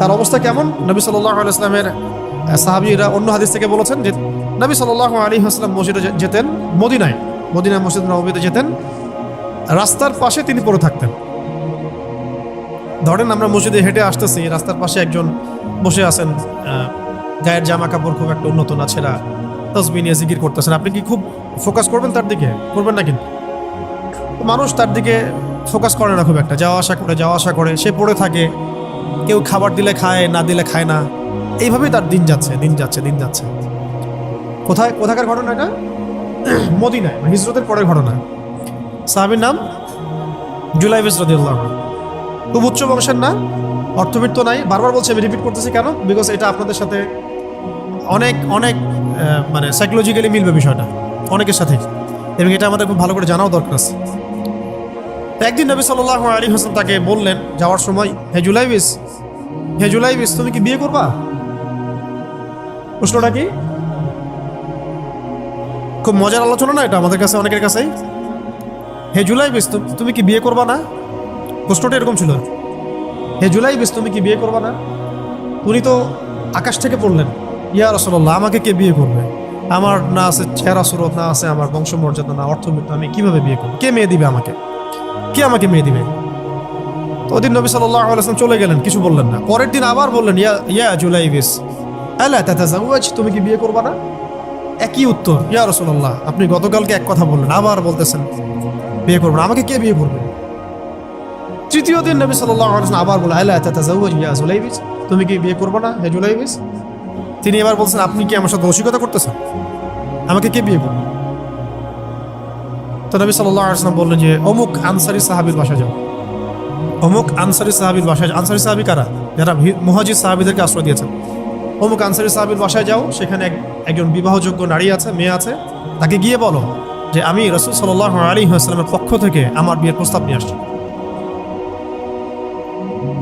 তার অবস্থা কেমন? নবী সাল্লাহ আলাইসলামের সাহাবিরা অন্য হাদিস থেকে বলেছেন যে নবী সাল্লাহ আলী আসলাম মসজিদে যেতেন মদিনায়। মদিনা মসজিদ নবীতে যেতেন। রাস্তার পাশে তিনি পড়ে থাকতেন। ধরেন আমরা মসজিদে হেঁটে আসতেছি, রাস্তার পাশে একজন বসে আছেন গায়ের জামা কাপড় খুব একটা উন্নত না, ছেঁড়া তসবি নিয়ে জিকির করতেছেন। আপনি কি খুব ফোকাস করবেন তার দিকে? করবেন না কিন্তু। মানুষ তার দিকে ফোকাস করে না খুব একটা। যাওয়া আসা করে, যাওয়া আসা করে, সে পড়ে থাকে। কেউ খাবার দিলে খায়, না দিলে খায় না। এইভাবেই তার দিন যাচ্ছে দিন যাচ্ছে দিন যাচ্ছে। কোথায়, কোথাকার ঘটনা এটা? মদিনায় মানে হিজরতের পরের ঘটনা। সাহাবির নাম জুলাই বিসরদুল্লাহ খুব উচ্চ বংশের না, অর্থবিত্ত নাই। বারবার বলছি, আমি রিপিট করতেছি কেন? বিকজ এটা আপনাদের সাথে অনেক অনেক মানে সাইকোলজিক্যালি মিলবে বিষয়টা, অনেকের সাথে। এবং এটা আমাদের খুব ভালো করে জানাও দরকার আছে। একদিন নবী সাল্লাহ আলী হোসেন তাকে বললেন, যাওয়ার সময় হে জুলাইবিস, হে তুমি কি বিয়ে করবা? প্রশ্নটা কি? খুব মজার আলোচনা না এটা আমাদের কাছে, অনেকের কাছেই। হে জুলাইবিস তুমি কি বিয়ে করবা না? প্রশ্নটা এরকম ছিল। হে জুলাইবিস, তুমি কি বিয়ে করবা না? উনি তো আকাশ থেকে পড়লেন। ইয়া রসল্লাহ আমাকে কে বিয়ে করবে? আমার না আছে চেহারা সুরত, না আছে আমার বংশমর্যাদা, না অর্থবিত্ত আমি কীভাবে বিয়ে করব? কে মেয়ে দিবে আমাকে? কে আমাকে মেয়ে দিবে? ওদিন নবী সাল্লাহ চলে গেলেন, কিছু বললেন না। পরের দিন আবার বললেন, ইয়া ইয়া তুমি কি বিয়ে করবা না? একই উত্তর, ইয়া রসল্লাহ আপনি গতকালকে এক কথা বললেন, আবার বলতেছেন, বিয়ে করবেন আমাকে কে বিয়ে করবে? তৃতীয় দিন নবী সাল্লাহ আবার বলে আল্লাহ তাতাজাওয়াজ, ইয়া জুলাইবিস, তুমি কি বিয়ে করবে না, হে জুলাইবিস? তিনি এবার বলছেন, আপনি কি আমার সাথে রসিকতা করতেছেন? আমাকে কে বিয়ে করবে? তো নবী সাল্লাহ আসলাম বললেন যে, অমুক আনসারি সাহাবির বাসা যাও। অমুক আনসারি সাহাবির বাসায়। আনসারি সাহাবি কারা? যারা মুহাজির সাহাবিদেরকে আশ্রয় দিয়েছেন। অমুক আনসারি সাহাবির বাসায় যাও, সেখানে এক- একজন বিবাহযোগ্য নারী আছে, মেয়ে আছে। তাকে গিয়ে বলো যে, আমি রসুল সাল্লাহ আলী আসলামের পক্ষ থেকে আমার বিয়ের প্রস্তাব নিয়ে আসছি।